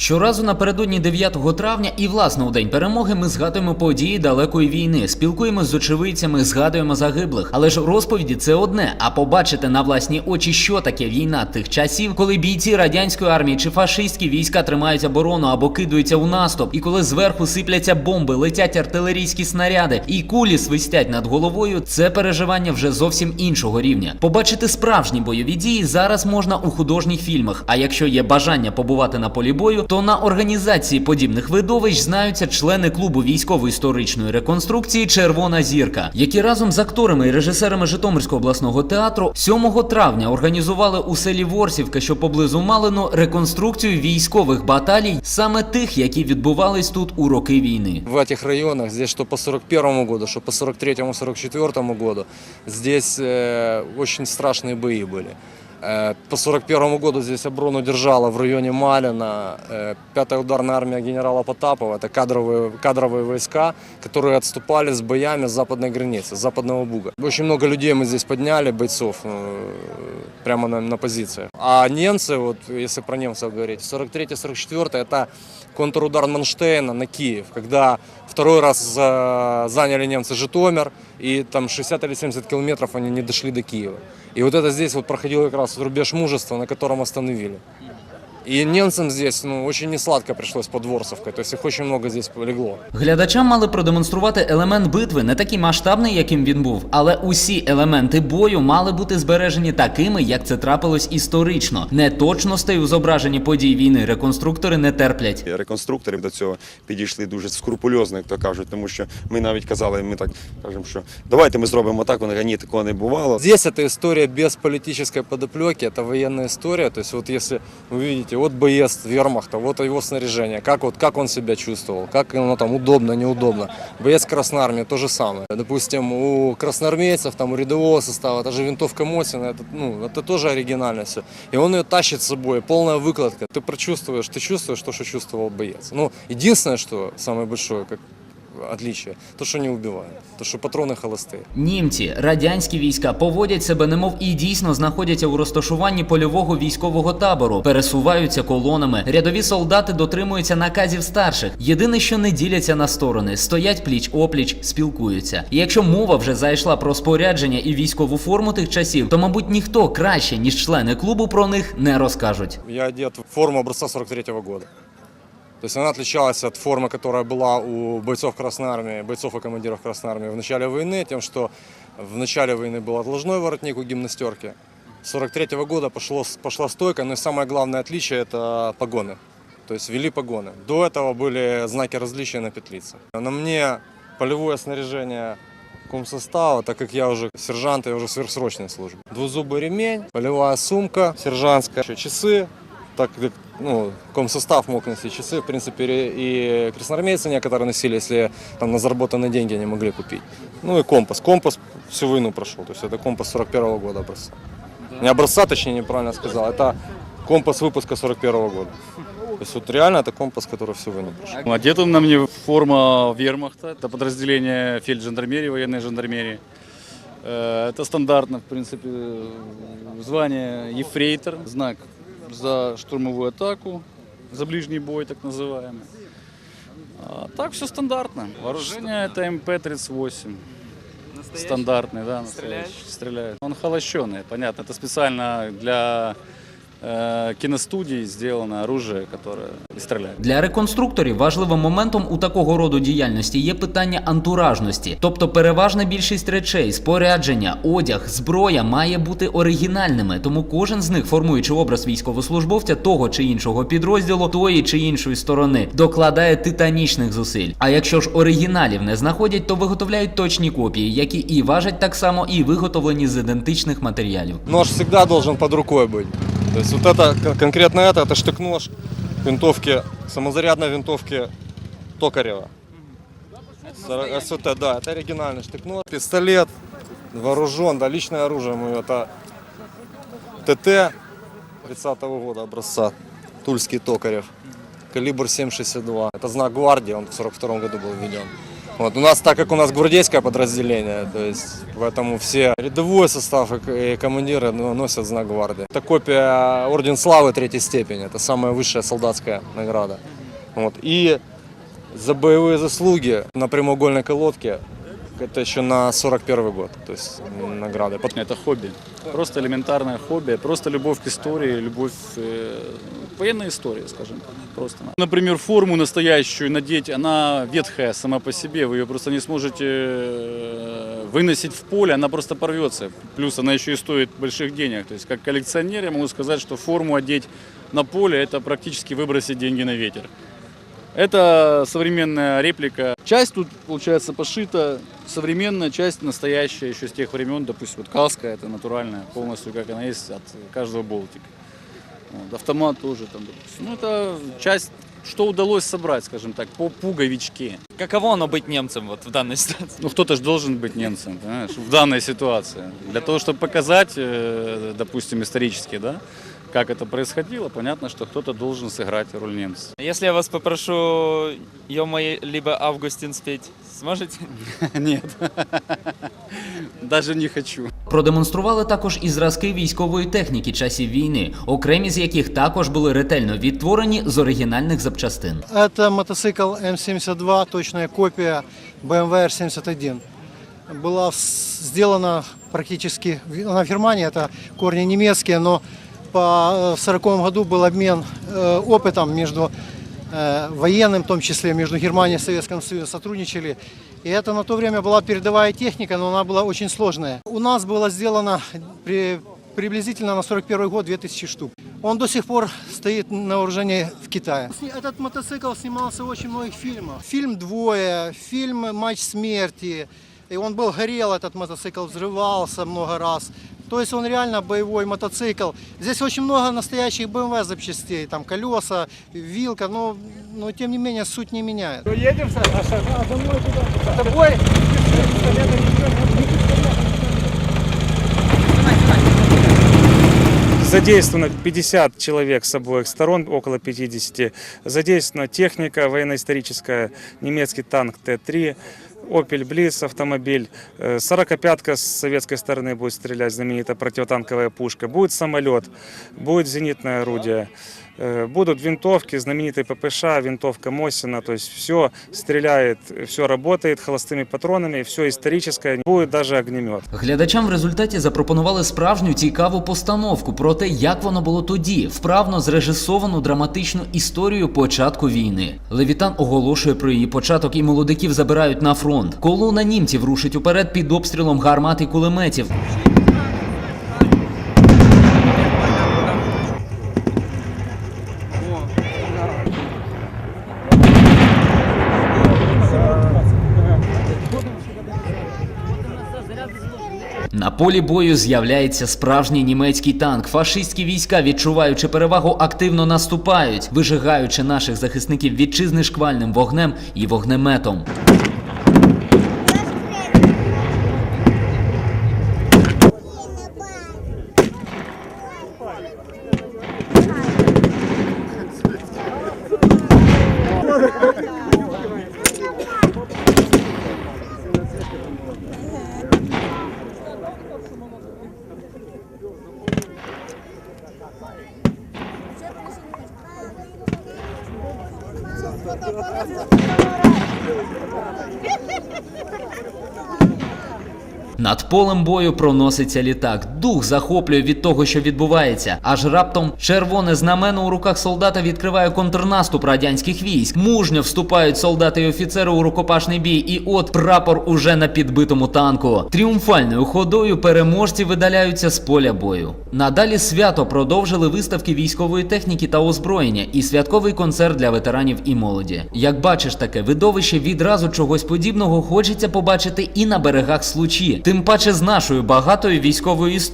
Щоразу напередодні 9 травня і власне у день перемоги ми згадуємо події далекої війни, спілкуємося з очевидцями, згадуємо загиблих. Але ж розповіді це одне. А побачити на власні очі, що таке війна тих часів, коли бійці радянської армії чи фашистські війська тримають оборону або кидаються у наступ, і коли зверху сипляться бомби, летять артилерійські снаряди і кулі свистять над головою, це переживання вже зовсім іншого рівня. Побачити справжні бойові дії зараз можна у художніх фільмах. А якщо є бажання побувати на полі бою, то на організації подібних видовищ знаються члени клубу військово-історичної реконструкції Червона зірка, які разом з акторами і режисерами Житомирського обласного театру 7 травня організували у селі Ворсівка, що поблизу Малину, реконструкцію військових баталій, саме тих, які відбувались тут у роки війни. В этих районах, здесь что по 41 году, что по 43-44 году, здесь э, очень страшные бои были. Э, По 41 году здесь оборону держала в районе Малина э, 5-я ударная армия генерала Потапова. Это кадровые, кадровые войска, которые отступали с боями с западной границы, с западного Буга. Очень много людей мы здесь подняли, бойцов, э, прямо на, на позициях. А немцы, вот если про немцев говорить, 43-44 это контрудар Манштейна на Киев, когда второй раз за- заняли немцы Житомир, и там 60 или 70 километров они не дошли до Киева. И вот это здесь вот проходил как раз рубеж мужества, на котором остановили. И немцам здесь ну, очень несладко пришлось под Ворсовкой, то есть их очень много здесь полегло. Глядачам мали продемонструвати елемент битви, не такий масштабний, яким він був, але усі елементи бою мали бути збережені такими, як це трапилось історично. Неточностей у зображенні подій війни реконструктори не терплять. Реконструктори до цього підійшли дуже скрупульозно, як то кажуть, тому що ми навіть казали, ми так кажемо, що давайте ми зробимо так, вони раніше такого не бувало. Здесь эта история без политической подоплеки, это военная история. То есть вот если вы видите, вот боец вермахта, вот его снаряжение, как, вот, как он себя чувствовал, как оно там удобно, неудобно. Боец Красной Армии то же самое. Допустим, у красноармейцев, там, у рядового состава, это же винтовка Мосина, это, ну, это тоже оригинально все. И он ее тащит с собой, полная выкладка. Ты прочувствуешь, ты чувствуешь то, что чувствовал боец. Ну, единственное, что самое большое, как отличие, то, что не убивает, то, что патроны холостые. Німці, радянські війська поводять себе, немов і дійсно знаходяться у розташуванні польового військового табору, пересуваються колонами. Рядові солдати дотримуються наказів старших. Єдине, що не діляться на сторони, стоять пліч опліч, спілкуються. І якщо мова вже зайшла про спорядження і військову форму тих часів, то мабуть ніхто краще ніж члени клубу про них не розкажуть. Я одет в форму образца 43 года. То есть она отличалась от формы, которая была у бойцов Красной Армии, бойцов и командиров Красной Армии в начале войны, тем, что в начале войны был отложной воротник у гимнастерки. С 43 года пошло, пошла стойка, но и самое главное отличие – это погоны. То есть ввели погоны. До этого были знаки различия на петлице. На мне полевое снаряжение комсостава, так как я уже сержант, я уже в сверхсрочной службе. Двузубый ремень, полевая сумка, сержантская, еще часы, так как ну, комсостав мог носить часы, в принципе, и красноармейцы некоторые носили, если там на заработанные деньги не могли купить. Ну и компас. Компас всю войну прошел, то есть это компас 41 года образца. Не образца, точнее, неправильно сказал, это компас выпуска 41 года. То есть вот реально это компас, который всю войну прошел. Одет он на мне форма вермахта, это подразделение фельджандармерии, военной жандармерии. Э, Это стандартно, в принципе, звание ефрейтор, знак за штурмовую атаку, за ближний бой, так называемый. А так все стандартно. Вооружение это МП-38. Стандартный, да, настоящий. Стреляет. Он холощеный, понятно. Это специально для э, киностудий сделано оружие, которое и. Для реконструкторів важливим моментом у такого роду діяльності є питання антуражності, тобто переважна більшість речей, спорядження, одяг, зброя має бути оригінальними, тому кожен з них, формуючи образ військовослужбовця того чи іншого підрозділу, тої чи іншої сторони, докладає титанічних зусиль. А якщо ж оригіналів не знаходять, то виготовляють точні копії, які і важать так само, і виготовлені з ідентичних матеріалів. Нож всегда должен под рукой быть. То есть вот это, кон- конкретно это, это штык-нож винтовки, самозарядной винтовки Токарева. Сора- СВТ, да, это оригинальный штык-нож. Пистолет, вооружен, да, личное оружие мое, это ТТ 30 года образца, Тульский Токарев. Калибр 7,62. Это знак гвардии, он в 42 году был введен. Вот, у нас, так как у нас гвардейское подразделение, то есть поэтому все рядовой состав и командиры носят знак гвардии. Это копия Орден Славы третьей степени, это самая высшая солдатская награда. Вот. И за боевые заслуги на прямоугольной колодке, это еще на 41 год, то есть награды. Это хобби. Просто элементарное хобби, просто любовь к истории, любовь к военной истории, скажем. Просто. Например, форму настоящую надеть, она ветхая сама по себе, вы ее просто не сможете э, выносить в поле, она просто порвется. Плюс она еще и стоит больших денег. То есть как коллекционер я могу сказать, что форму одеть на поле это практически выбросить деньги на ветер. Это современная реплика. Часть тут, получается, пошита современная, часть настоящая, еще с тех времен. Допустим, вот каска, это натуральная, полностью, как она есть, от каждого болтика. Вот, автомат тоже там, допустим. Ну, это часть, что удалось собрать, скажем так, по пуговичке. Каково оно быть немцем вот в данной ситуации? Ну, кто-то же должен быть немцем, понимаешь, в данной ситуации. Для того, чтобы показать, э, допустим, исторически, да, как это происходило, понятно, что кто-то должен сыграть роль немца. Если я вас попрошу «Ё-моё» либо «Августин» спеть, сможете? Нет, даже не хочу. Продемонстрували також і зразки військової техніки часів війни, окремі з яких також були ретельно відтворені з оригінальних запчастин. Это мотоцикл М72, точная копия BMW R71. Была с- сделана практически, в- она в Германии, это корни немецкие, но по э, в 40 году был обмен э, опытом между э, военным, в том числе между Германией и Советским Союзом, сотрудничали. И это на то время была передовая техника, но она была очень сложная. У нас было сделано при- приблизительно на 41 год 2000 штук. Он до сих пор стоит на вооружении в Китае. Этот мотоцикл снимался в очень многих фильмах. Фильм «Двое», фильм «Матч смерти». И он был горел, этот мотоцикл взрывался много раз. То есть он реально боевой мотоцикл. Здесь очень много настоящих BMW запчастей, там колеса, вилка, но, но тем не менее суть не меняет. Задействовано 50 человек с обоих сторон, около 50. Задействована техника военно-историческая, немецкий танк Т-3, Opel Blitz автомобиль, э, 45-ка с советской стороны будет стрелять, знаменитая противотанковая пушка, будет самолет, будет зенитное орудие, э, будут винтовки, знаменитый ППШ, винтовка Мосина, то есть все стреляет, все работает холостыми патронами, все историческое, будет даже огнемет. Глядачам в результаті запропонували справжню цікаву постановку про те, як воно було тоді, вправно зрежисовану драматичну історію початку війни. Левітан оголошує про її початок і молодиків забирають на фронт. Колона німців рушить уперед під обстрілом гармат і кулеметів. На полі бою з'являється справжній німецький танк. Фашистські війська, відчуваючи перевагу, активно наступають, вижигаючи наших захисників вітчизни шквальним вогнем і вогнеметом. Над полем бою проноситься літак. Дух захоплює від того, що відбувається. Аж раптом червоне знамено у руках солдата відкриває контрнаступ радянських військ. Мужньо вступають солдати і офіцери у рукопашний бій. І от прапор уже на підбитому танку. Тріумфальною ходою переможці видаляються з поля бою. Надалі свято продовжили виставки військової техніки та озброєння і святковий концерт для ветеранів і молоді. Як бачиш таке видовище, відразу чогось подібного хочеться побачити і на берегах Случі. Тим паче з нашою багатою військовою історією,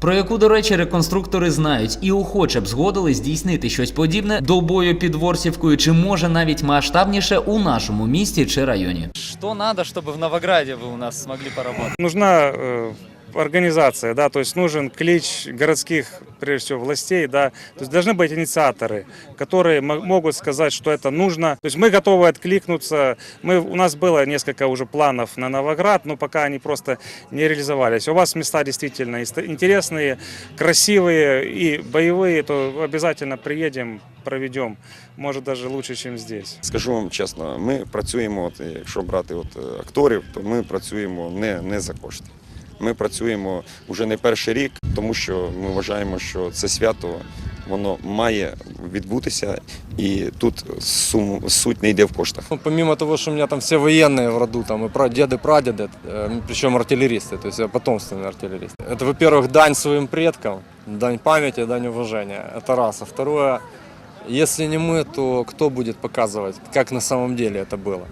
про яку, до речі, реконструктори знають і охоче б згодили здійснити щось подібне до бою під Ворсівкою, чи може навіть масштабніше у нашому місті чи районі. Что надо, чтобы в Новограде вы у нас смогли поработать? Нужна э, организация, да, то есть нужен клич городских, прежде всего, властей, да, то есть должны быть инициаторы, которые мо- могут сказать, что это нужно. То есть мы готовы откликнуться. Мы, у нас было несколько уже планов на Новоград, но пока они просто не реализовались. У вас места действительно ист- интересные, красивые и боевые, то обязательно приедем, проведем, может даже лучше, чем здесь. Скажу вам чесно, ми працюємо, от, якщо брати от, е, акторів, то ми працюємо не, не за кошти. Ми працюємо вже не перший рік, тому що ми вважаємо, що це свято воно має відбутися, і тут сум, суть не йде в коштах. Ну, помимо того, что у меня там все военные в роду, там и пра- деды, прадеды, э, причем артиллеристы, то есть я потомственный артиллерист. Это, во-первых, дань своим предкам, дань памяти, дань уважения. Это раз. А второе, если не мы, то кто будет показывать, как на самом деле это было?